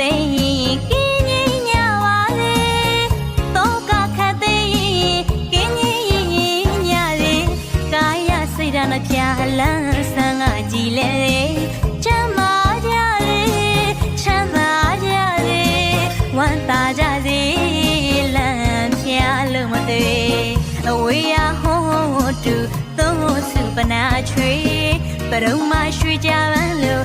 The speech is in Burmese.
သိရင်ကင်းငြိမ်ကြပါလေတောကခတ်သိရင်ကင်းငြိမ်ငြိမ်ကြလေကာယစိတ်ဓာတ်နှပြလန်းဆန်းကကြည်လေချမ်းသာကြလေချမ်းသာကြလေဝမ်းသာကြစေလမ်းပြလို့မသိအဝေးရဟောတူသုံးစုပနာချွေပရုံမရွှေကြပန်းလို့